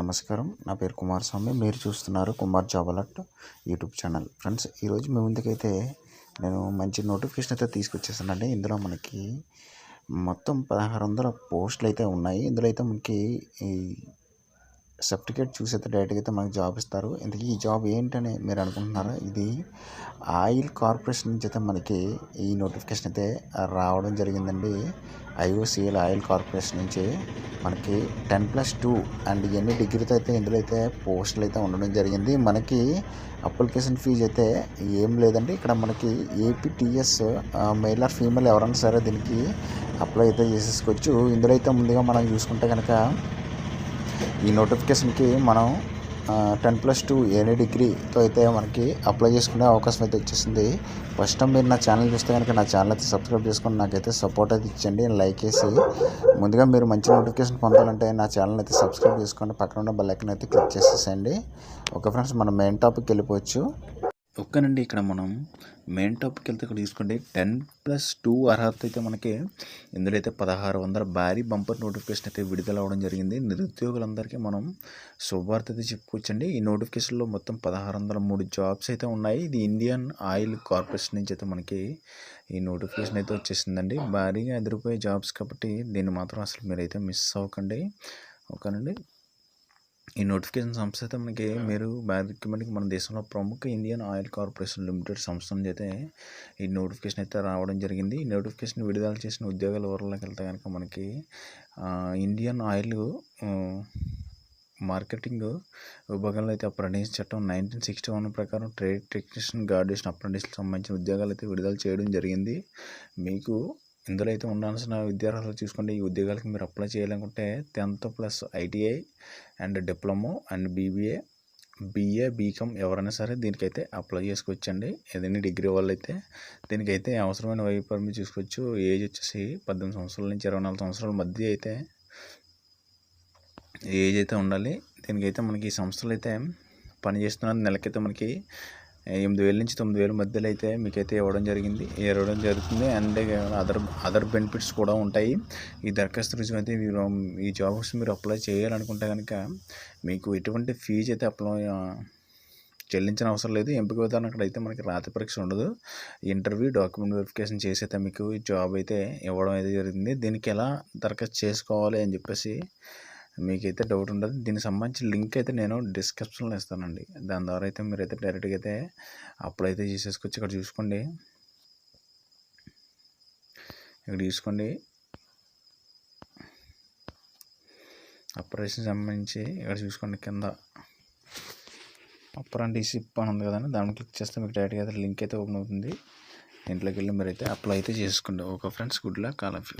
నమస్కారం. నా పేరు కుమారస్వామి. మీరు చూస్తున్నారు Kumar job alert YouTube channel. Friends ఈరోజు మీ ముందుకైతే నేను మంచి నోటిఫికేషన్ అయితే తీసుకొచ్చేసానండి. ఇందులో మనకి మొత్తం పదహారు వందల పోస్టులు అయితే ఉన్నాయి. ఇందులో అయితే మనకి ఈ సర్టిఫికేట్ చూసి అయితే డైరెక్ట్గా అయితే మనకి జాబ్ ఇస్తారు. ఇంతకీ ఈ జాబ్ ఏంటని మీరు అనుకుంటున్నారా? ఇది ఆయిల్ కార్పొరేషన్ నుంచి అయితే మనకి ఈ నోటిఫికేషన్ అయితే రావడం జరిగిందండి. ఐఓసీఎల్ ఆయిల్ కార్పొరేషన్ నుంచి మనకి టెన్ ప్లస్ టూ అండ్ ఎన్ని డిగ్రీతో అయితే ఇందులో అయితే పోస్టులు అయితే ఉండడం జరిగింది. మనకి అప్లికేషన్ ఫీజు అయితే ఏం లేదండి. ఇక్కడ మనకి ఏపీటీఎస్ మెయిల్ ఆర్ ఫీమేల్ ఎవరైనా సరే దీనికి అప్లై అయితే చేసేసుకోవచ్చు. ఇందులో అయితే ముందుగా మనం చూసుకుంటే కనుక ఈ నోటిఫికేషన్కి మనం టెన్ ప్లస్ టూ ఎనీ డిగ్రీతో అయితే మనకి అప్లై చేసుకునే అవకాశం అయితే వచ్చేసింది. ఫస్ట్ టైం మీరు నా ఛానల్ చూస్తే కనుక నా ఛానల్ అయితే సబ్స్క్రైబ్ చేసుకుని నాకైతే సపోర్ట్ అయితే ఇచ్చండి లైక్ చేసి ముందుగా మీరు మంచి నోటిఫికేషన్ పొందాలంటే నా ఛానల్ అయితే సబ్స్క్రైబ్ చేసుకోండి. పక్కన ఉన్న బెల్ ఐకన్ అయితే క్లిక్ చేసేసేయండి. ఓకే ఫ్రెండ్స్ మనం మెయిన్ టాపిక్ వెళ్ళిపోవచ్చు. ఓకేనండి ఇక్కడ మనం మెయిన్ టాపిక్ వెళ్తే ఇక్కడ తీసుకోండి. టెన్ ప్లస్ టూ అర్హత అయితే మనకి ఇందులో అయితే పదహారు వందల భారీ బంపర్ నోటిఫికేషన్ అయితే విడుదల అవ్వడం జరిగింది. నిరుద్యోగులందరికీ మనం శుభవార్త అయితే చెప్పుకోవచ్చండి. ఈ నోటిఫికేషన్లో మొత్తం పదహారు వందల మూడు జాబ్స్ అయితే ఉన్నాయి. ఇది ఇండియన్ ఆయిల్ కార్పొరేషన్ నుంచి అయితే మనకి ఈ నోటిఫికేషన్ అయితే వచ్చేసిందండి. భారీగా ఎదిరిపోయే జాబ్స్ కాబట్టి దీన్ని మాత్రం అసలు మీరైతే మిస్ అవ్వకండి. ఓకేనండి? ఈ నోటిఫికేషన్ సంస్థ అయితే మనకి మీరు మనకి మన దేశంలో ప్రముఖ ఇండియన్ ఆయిల్ కార్పొరేషన్ లిమిటెడ్ సంస్థ నుంచి అయితే ఈ నోటిఫికేషన్ అయితే రావడం జరిగింది. ఈ నోటిఫికేషన్ విడుదల చేసిన ఉద్యోగాల వివరాలకు వెళ్తే కనుక మనకి ఇండియన్ ఆయిల్ మార్కెటింగ్ విభాగంలో అయితే అప్రెంటిస్ చట్టం నైన్టీన్ సిక్స్టీ వన్ ప్రకారం ట్రేడ్ టెక్నీషియన్ గార్డేషన్ అప్రెంటిస్కి సంబంధించిన ఉద్యోగాలు అయితే విడుదల చేయడం జరిగింది. మీకు ఇందులో అయితే ఉండాల్సిన విద్యార్హతలు చూసుకుంటే ఈ ఉద్యోగాలకు మీరు అప్లై చేయాలనుకుంటే tenth plus ITI and diploma and BBA BA BCom ఎవరైనా సరే దీనికైతే అప్లై చేసుకోవచ్చండి. ఏదైనా డిగ్రీ వాళ్ళు అయితే దీనికైతే అవసరమైన వై పరిమితి చూసుకోవచ్చు. ఏజ్ వచ్చేసి పద్దెనిమిది సంవత్సరాల నుంచి ఇరవై నాలుగు సంవత్సరాల మధ్య అయితే ఏజ్ అయితే ఉండాలి. దీనికైతే మనకి ఈ సంస్థలు అయితే పనిచేస్తున్న నెలకైతే మనకి ఎనిమిది వేల నుంచి తొమ్మిది వేల మధ్యలో అయితే మీకైతే ఇవ్వడం జరిగింది. ఇవ్వడం జరుగుతుంది. అండ్ అదర్ అదర్ బెనిఫిట్స్ కూడా ఉంటాయి. ఈ దరఖాస్తు రుజువు అయితే మీరు ఈ జాబ్స్ మీరు అప్లై చేయాలనుకుంటే కనుక మీకు ఎటువంటి ఫీజు అయితే అప్లై చెల్లించిన అవసరం లేదు. ఎంపిక విధానం అక్కడ అయితే మనకి రాతి పరీక్ష ఉండదు. ఇంటర్వ్యూ డాక్యుమెంట్ వెరిఫికేషన్ చేసి అయితే మీకు జాబ్ అయితే ఇవ్వడం అయితే జరిగింది. దీనికి ఎలా దరఖాస్తు చేసుకోవాలి అని చెప్పేసి మీకైతే డౌట్ ఉండదు. దీనికి సంబంధించిన లింక్ అయితే నేను డిస్క్రిప్షన్లో ఇస్తానండి. దాని ద్వారా అయితే మీరైతే డైరెక్ట్గా అయితే అప్లై అయితే చేసేసుకొచ్చి ఇక్కడ చూసుకోండి. ఇక్కడ చూసుకోండి. ఆపరేషన్ సంబంధించి ఇక్కడ చూసుకోండి కింద. అప్రెంటిసిప్ అని ఉంది కదండి. దాన్ని క్లిక్ చేస్తే మీకు డైరెక్ట్గా అయితే లింక్ అయితే ఓపెన్ అవుతుంది. ఇంట్లోకి వెళ్ళి మీరైతే అప్లై అయితే చేసుకోండి. Okay friends. Good luck. All of you.